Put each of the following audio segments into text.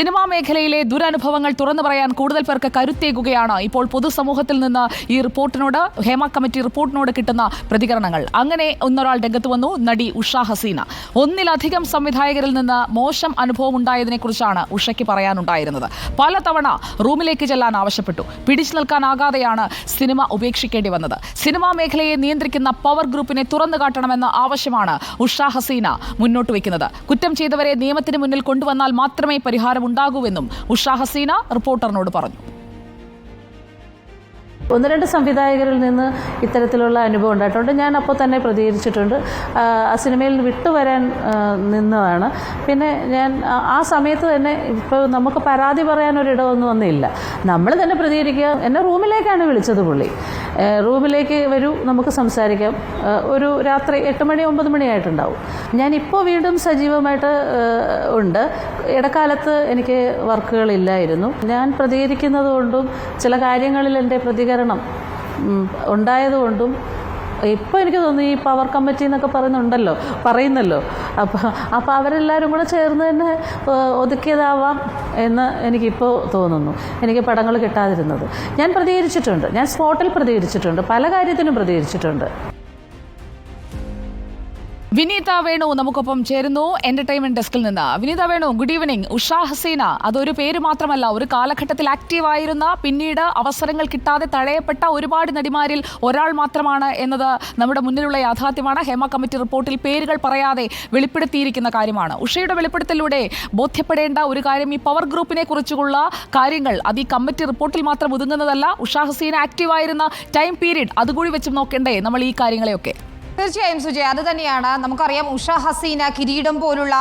Cinema മേഖലയിലെ ദുരനുഭവങ്ങൾ തുറന്നു പറയാൻ കൂടുതൽ പേർക്ക് കരുത്തേകുകയാണ്. ഇപ്പോൾ പൊതുസമൂഹത്തിൽ നിന്ന് ഈ റിപ്പോർട്ടിനോട് ഹേമ കമ്മിറ്റി റിപ്പോർട്ടിനോട് കിട്ടുന്ന പ്രതികരണങ്ങൾ. അങ്ങനെ ഒന്നൊരാൾ രംഗത്ത് വന്നു നടി ഉഷ ഹസീന. ഒന്നിലധികം സംവിധായകരിൽ നിന്ന് മോശം അനുഭവം ഉണ്ടായതിനെക്കുറിച്ചാണ് ഉഷയ്ക്ക് പറയാനുണ്ടായിരുന്നത്. പലതവണ റൂമിലേക്ക് ചെല്ലാൻ ആവശ്യപ്പെട്ടു. പിടിച്ചു നിൽക്കാനാകാതെയാണ് സിനിമ ഉപേക്ഷിക്കേണ്ടി വന്നത്. സിനിമാ മേഖലയെ നിയന്ത്രിക്കുന്ന പവർ ഗ്രൂപ്പിനെ തുറന്നു കാട്ടണമെന്ന ആവശ്യമാണ് ഉഷ ഹസീന മുന്നോട്ട് വയ്ക്കുന്നത്. കുറ്റം ചെയ്തവരെ നിയമത്തിന് മുന്നിൽ കൊണ്ടുവന്നാൽ മാത്രമേ പരിഹാരമുണ്ടാകൂവെന്നും ഉഷ ഹസീന റിപ്പോർട്ടറിനോട് പറഞ്ഞു ഒന്ന് രണ്ട് സംവിധായകരിൽ നിന്ന് ഇത്തരത്തിലുള്ള അനുഭവം ഉണ്ടായിട്ടുണ്ട്. ഞാൻ അപ്പോൾ തന്നെ പ്രതികരിച്ചിട്ടുണ്ട്. ആ, സിനിമയിൽ വിട്ടുവരാൻ നിന്നതാണ്. പിന്നെ ഞാൻ ആ- സമയത്ത് തന്നെ ഇപ്പോൾ നമുക്ക് പരാതി പറയാൻ ഒരിടമൊന്നും വന്നില്ല. നമ്മൾ തന്നെ പ്രതികരിക്കുക. എന്നെ റൂമിലേക്കാണ് വിളിച്ചത് പുള്ളി. റൂമിലേക്ക് വരൂ നമുക്ക് സംസാരിക്കാം. ഒരു രാത്രി എട്ട് മണി ഒമ്പത് മണിയായിട്ടുണ്ടാവും ഞാനിപ്പോൾ വീണ്ടും സജീവമായിട്ട് ഉണ്ട്. ഇടക്കാലത്ത് എനിക്ക് വർക്കുകളില്ലായിരുന്നു. ഞാൻ പ്രതികരിക്കുന്നത് കൊണ്ടും ചില കാര്യങ്ങളിൽ എന്റെ പ്രതികരണം ഉം, ഉണ്ടായതുകൊണ്ടും ഇപ്പോൾ എനിക്ക് തോന്നുന്നു ഈ പവർ കമ്മിറ്റി എന്നൊക്കെ പറയുന്നുണ്ടല്ലോ പറയുന്നല്ലോ. അപ്പോൾ അപ്പോൾ അവരെല്ലാവരും കൂടെ ചേർന്ന് തന്നെ ഒതുക്കിയതാവാം എന്ന് എനിക്കിപ്പോൾ തോന്നുന്നു. എനിക്ക് പടങ്ങൾ കിട്ടാതിരുന്നത്. ഞാൻ പ്രതികരിച്ചിട്ടുണ്ട്. ഞാൻ സ്പോട്ടിൽ പ്രതികരിച്ചിട്ടുണ്ട്. പല കാര്യത്തിനും പ്രതികരിച്ചിട്ടുണ്ട്. വിനീത വേണു നമുക്കൊപ്പം ചേരുന്നു. എന്റർടൈൻമെന്റ് ഡെസ്കിൽ നിന്ന്. വിനീത വേണു ഗുഡ് ഈവനിങ് ഉഷ ഹസീന അതൊരു പേര് മാത്രമല്ല ഒരു കാലഘട്ടത്തിൽ ആക്റ്റീവ് ആയിരുന്ന പിന്നീട് അവസരങ്ങൾ കിട്ടാതെ തഴയപ്പെട്ട ഒരുപാട് നടിമാരിൽ ഒരാൾ മാത്രമാണ് എന്നത് നമ്മുടെ മുന്നിലുള്ള യാഥാർത്ഥ്യമാണ്. ഹേമ കമ്മിറ്റി റിപ്പോർട്ടിൽ പേരുകൾ പറയാതെ വെളിപ്പെടുത്തിയിരിക്കുന്ന കാര്യമാണ്. ഉഷയുടെ വെളിപ്പെടുത്തലിലൂടെ ബോധ്യപ്പെടേണ്ട ഒരു കാര്യം ഈ പവർ ഗ്രൂപ്പിനെ കുറിച്ചുള്ള കാര്യങ്ങൾ അത് ഈ കമ്മിറ്റി റിപ്പോർട്ടിൽ മാത്രം ഒതുങ്ങുന്നതല്ല. ഉഷ ഹസീന ആക്റ്റീവ് ആയിരുന്ന ടൈം പീരീഡ് അതുകൂടി വെച്ച് നോക്കേണ്ടേ നമ്മൾ ഈ കാര്യങ്ങളെയൊക്കെ. തീർച്ചയായും സുജയ് അത് തന്നെയാണ്. നമുക്കറിയാം ഉഷ ഹസീന കിരീടം പോലുള്ള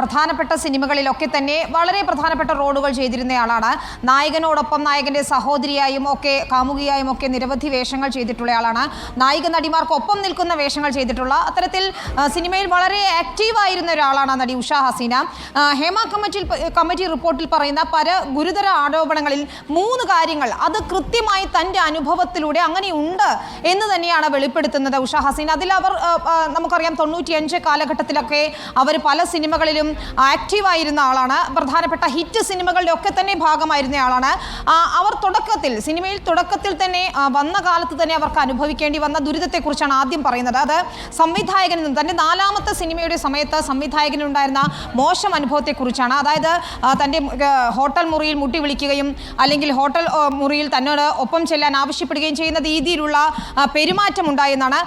പ്രധാനപ്പെട്ട സിനിമകളിലൊക്കെ തന്നെ വളരെ പ്രധാനപ്പെട്ട റോളുകൾ ചെയ്തിരുന്നയാളാണ്. നായകനോടൊപ്പം നായകന്റെ സഹോദരിയായും ഒക്കെ കാമുകിയായും ഒക്കെ നിരവധി വേഷങ്ങൾ ചെയ്തിട്ടുള്ള ആളാണ് നായിക നടിമാർക്കൊപ്പം നിൽക്കുന്ന വേഷങ്ങൾ ചെയ്തിട്ടുള്ള അത്തരത്തിൽ സിനിമയിൽ വളരെ ആക്റ്റീവ് ആയിരുന്ന ഒരാളാണ് നടി ഉഷ ഹസീന. ഹേമ കമ്മിറ്റി കമ്മിറ്റി റിപ്പോർട്ടിൽ പറയുന്ന പല ഗുരുതര ആരോപണങ്ങളിൽ മൂന്ന് കാര്യങ്ങൾ അത് കൃത്യമായി തന്റെ അനുഭവത്തിലൂടെ അങ്ങനെയുണ്ട് എന്ന് തന്നെയാണ് വെളിപ്പെടുത്തുന്നത് ഉഷ ഹസീൻ അതിൽ അവർ നമുക്കറിയാം തൊണ്ണൂറ്റിയഞ്ച് കാലഘട്ടത്തിലൊക്കെ അവർ പല സിനിമകളിലും ആക്റ്റീവായിരുന്ന ആളാണ്. പ്രധാനപ്പെട്ട ഹിറ്റ് സിനിമകളുടെ ഒക്കെ തന്നെ ഭാഗമായിരുന്ന ആളാണ്. അവർ തുടക്കത്തിൽ സിനിമയിൽ തുടക്കത്തിൽ തന്നെ വന്ന കാലത്ത് തന്നെ അവർക്ക് അനുഭവിക്കേണ്ടി വന്ന ദുരിതത്തെക്കുറിച്ചാണ് ആദ്യം പറയുന്നത്. അത് സംവിധായകനിൽ നിന്ന് തന്റെ നാലാമത്തെ സിനിമയുടെ സമയത്ത് സംവിധായകനുണ്ടായിരുന്ന മോശം അനുഭവത്തെക്കുറിച്ചാണ്. അതായത് തന്റെ ഹോട്ടൽ മുറിയിൽ മുട്ടി വിളിക്കുകയും അല്ലെങ്കിൽ ഹോട്ടൽ മുറിയിൽ തന്നോട് ഒപ്പം ചെല്ലാൻ ആവശ്യപ്പെടുകയും ചെയ്യുന്ന രീതിയിലുള്ള പെരുമാറ്റം ഉണ്ടായെന്നാണ്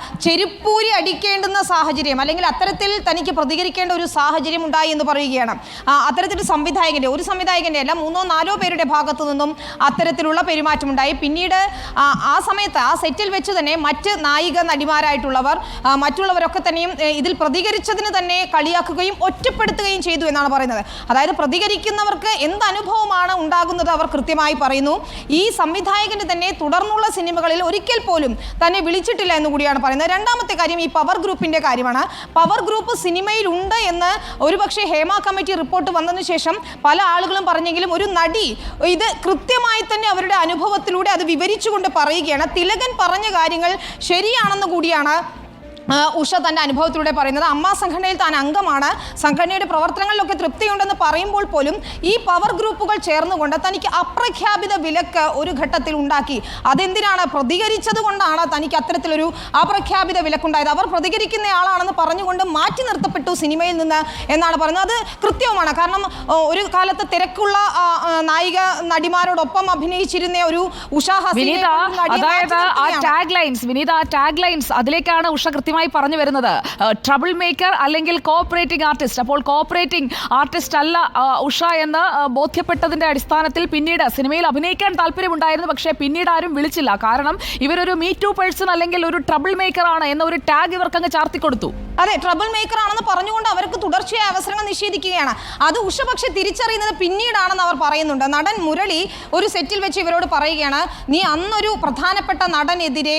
ചെരുപ്പൂരി അടിക്കേണ്ടുന്ന സാഹചര്യം അല്ലെങ്കിൽ അത്തരത്തിൽ തനിക്ക് പ്രതികരിക്കേണ്ട ഒരു സാഹചര്യം ഉണ്ടായി എന്ന് പറയുകയാണ്. അത്തരത്തിൽ സംവിധായകന്റെ ഒരു സംവിധായകന്റെ അല്ല മൂന്നോ നാലോ പേരുടെ ഭാഗത്തു നിന്നും അത്തരത്തിലുള്ള പെരുമാറ്റം ഉണ്ടായി പിന്നീട് ആ സമയത്ത് ആ സെറ്റിൽ വെച്ച് തന്നെ മറ്റ് നായിക നടിമാരായിട്ടുള്ളവർ മറ്റുള്ളവരൊക്കെ തന്നെയും ഇതിൽ പ്രതികരിച്ചതിന് തന്നെ കളിയാക്കുകയും ഒറ്റപ്പെടുത്തുകയും ചെയ്തു എന്നാണ് പറയുന്നത്. അതായത് പ്രതികരിക്കുന്നവർക്ക് എന്ത് അനുഭവമാണ് ഉണ്ടാകുന്നത് അവർ കൃത്യമായി പറയുന്നു. ഈ സംവിധായകന്റെ തന്നെ തുടർന്നുള്ള സിനിമകളിൽ ഒരിക്കൽ പോലും തന്നെ വിളിച്ചിട്ടില്ല എന്ന് കൂടിയാണ് പറയുന്നത്. രണ്ടാമത്തെ കാര്യം ഈ പവർ ഗ്രൂപ്പിന്റെ കാര്യമാണ്. പവർ ഗ്രൂപ്പ് സിനിമയിൽ ഉണ്ട് എന്ന് ഒരുപക്ഷെ ഹേമ കമ്മിറ്റി റിപ്പോർട്ട് വന്നതിന് ശേഷം പല ആളുകളും പറഞ്ഞെങ്കിലും ഒരു നടി ഇത് കൃത്യമായി തന്നെ അവരുടെ അനുഭവത്തിലൂടെ അത് വിവരിച്ചുകൊണ്ട് പറയുകയാണ്. തിലകൻ പറഞ്ഞ കാര്യങ്ങൾ ശരിയാണെന്ന് കൂടിയാണ് ഉഷ തന്റെ അനുഭവത്തിലൂടെ പറയുന്നത് അമ്മ സംഘടനയിൽ താൻ അംഗമാണ്. സംഘടനയുടെ പ്രവർത്തനങ്ങളിലൊക്കെ തൃപ്തിയുണ്ടെന്ന് പറയുമ്പോൾ പോലും ഈ പവർ ഗ്രൂപ്പുകൾ ചേർന്നുകൊണ്ട് തനിക്ക് അപ്രഖ്യാപിത വിലക്ക് ഒരു ഘട്ടത്തിൽ ഉണ്ടാക്കി. അതെന്തിനാണ്? പ്രതികരിച്ചത് കൊണ്ടാണ് തനിക്ക് അത്തരത്തിലൊരു അപ്രഖ്യാപിത വിലക്കുണ്ടായത്. അവർ പ്രതികരിക്കുന്ന ആളാണെന്ന് പറഞ്ഞുകൊണ്ട് മാറ്റി നിർത്തപ്പെട്ടു സിനിമയിൽ നിന്ന് എന്നാണ് പറയുന്നത്. അത് കൃത്യവുമാണ്. കാരണം ഒരു കാലത്ത് തിരക്കുള്ള നായിക നടിമാരോടൊപ്പം അഭിനയിച്ചിരുന്ന ഒരു Usha ഹസീനെ. Tag lines Vineetha tag lines അതിലേക്കാണ് ഉഷ കൃത്യമായി പറഞ്ഞു വരുന്നത്. ട്രബിൾ മേക്കർ അല്ലെങ്കിൽ കോപ്പറേറ്റിംഗ് ആർട്ടിസ്റ്റ് അപ്പോൾ കോപ്പറേറ്റിംഗ് ആർട്ടിസ്റ്റ് അല്ല ഉഷ എന്ന് ബോധ്യപ്പെട്ടതിന്റെ അടിസ്ഥാനത്തിൽ പിന്നീട് സിനിമയിൽ അഭിനയിക്കാൻ താല്പര്യമുണ്ടായിരുന്നു. പക്ഷേ പിന്നീട് ആരും വിളിച്ചില്ല. കാരണം ഇവരൊരു മീ ടു പേഴ്സൺ അല്ലെങ്കിൽ ഒരു ട്രബിൾ മേക്കർ ആണ് എന്ന ഒരു ടാഗ് ഇവർക്കങ്ങ് ചാർത്തി കൊടുത്തു. അതെ ട്രബിൾ മേക്കർ ആണെന്ന് പറഞ്ഞുകൊണ്ട് അവർക്ക് തുടർച്ചയായ അവസരങ്ങൾ നിഷേധിക്കുകയാണ്. അത് ഉഷ പക്ഷെ തിരിച്ചറിയുന്നത് പിന്നീടാണെന്ന് അവർ പറയുന്നുണ്ട്. നടൻ മുരളി ഒരു സെറ്റിൽ വെച്ച് ഇവരോട് പറയുകയാണ് നീ അന്നൊരു പ്രധാനപ്പെട്ട നടനെതിരെ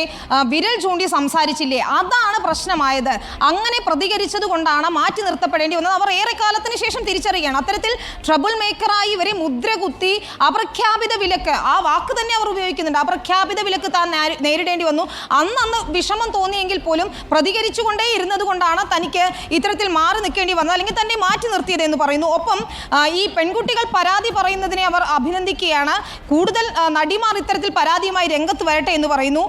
വിരൽ ചൂണ്ടി സംസാരിച്ചില്ലേ? അതാണ് പ്രശ്നമായത്. അങ്ങനെ പ്രതികരിച്ചത് കൊണ്ടാണ് മാറ്റി നിർത്തപ്പെടേണ്ടി വന്നത്. അവർ ഏറെ കാലത്തിന് ശേഷം തിരിച്ചറിയുകയാണ്. അത്തരത്തിൽ ട്രബിൾ മേക്കറായി ഇവരെ മുദ്ര കുത്തി അപ്രഖ്യാപിത വിലക്ക് ആ വാക്ക് തന്നെ അവർ ഉപയോഗിക്കുന്നുണ്ട്. അപ്രഖ്യാപിത വിലക്ക് താൻ നേരിടേണ്ടി വന്നു. അന്നന്ന് അന്ന് വിഷമം തോന്നിയെങ്കിൽ പോലും പ്രതികരിച്ചുകൊണ്ടേ ഇരുന്നത് കൊണ്ടാണ് അതുകൊണ്ടാണ് തനിക്ക് ഇത്തരത്തിൽ മാറി നിൽക്കേണ്ടി വന്നത് അല്ലെങ്കിൽ തന്നെ മാറ്റി നിർത്തിയത് എന്ന് പറയുന്നു. ഒപ്പം ഈ പെൺകുട്ടികൾ പരാതി പറയുന്നതിനെ അവർ അഭിനന്ദിക്കുകയാണ്. കൂടുതൽ നടിമാർ ഇത്തരത്തിൽ പരാതിയുമായി രംഗത്ത് വരട്ടെ എന്ന് പറയുന്നു.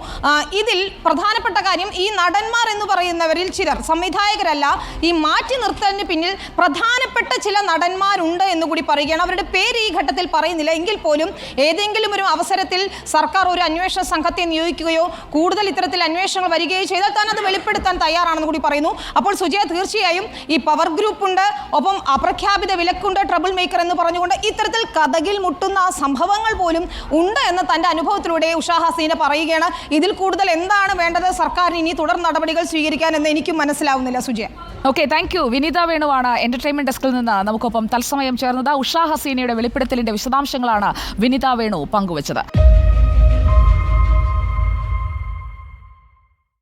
ഇതിൽ പ്രധാനപ്പെട്ട കാര്യം ഈ നടന്മാർ എന്ന് പറയുന്നവരിൽ ചിലർ സംവിധായകരല്ല ഈ മാറ്റി നിർത്തലിന് പിന്നിൽ പ്രധാനപ്പെട്ട ചില നടന്മാരുണ്ട് എന്ന് കൂടി പറയുകയാണ്. അവരുടെ പേര് ഈ ഘട്ടത്തിൽ പറയുന്നില്ല. എങ്കിൽ പോലും ഏതെങ്കിലും ഒരു അവസരത്തിൽ സർക്കാർ ഒരു അന്വേഷണ സംഘത്തെ നിയോഗിക്കുകയോ കൂടുതൽ ഇത്തരത്തിൽ അന്വേഷണങ്ങൾ വരികയോ ചെയ്താൽ താൻ അത് വെളിപ്പെടുത്താൻ തയ്യാറാണെന്ന് കൂടി പറയുന്നു. അപ്പോൾ സുജയ തീർച്ചയായും ഈ പവർ ഗ്രൂപ്പ് ഉണ്ട്. ഒപ്പം അപ്രഖ്യാപിത വിലക്കുണ്ട് ട്രബിൾ മേക്കർ എന്ന് പറഞ്ഞുകൊണ്ട് ഇത്തരത്തിൽ കഥകിൽ മുട്ടുന്ന സംഭവങ്ങൾ പോലും ഉണ്ട് എന്ന് തന്റെ അനുഭവത്തിലൂടെ ഉഷാ ഹസീന പറയുകയാണ്. ഇതിൽ കൂടുതൽ എന്താണ് വേണ്ടത്? സർക്കാരിന് ഇനി തുടർ നടപടികൾ സ്വീകരിക്കാൻ എന്ന് എനിക്കും മനസ്സിലാവുന്നില്ല. Sujaya. Okay thank you Vineetha വേണുവാണ് entertainment ഡെസ്കിൽ നിന്ന്. നമുക്കൊപ്പം തത്സമയം ചേർന്നത് ഉഷാ ഹസീനയുടെ വെളിപ്പെടുത്തലിന്റെ വിശദാംശങ്ങളാണ് വിനിത വേണു പങ്കുവച്ചത്.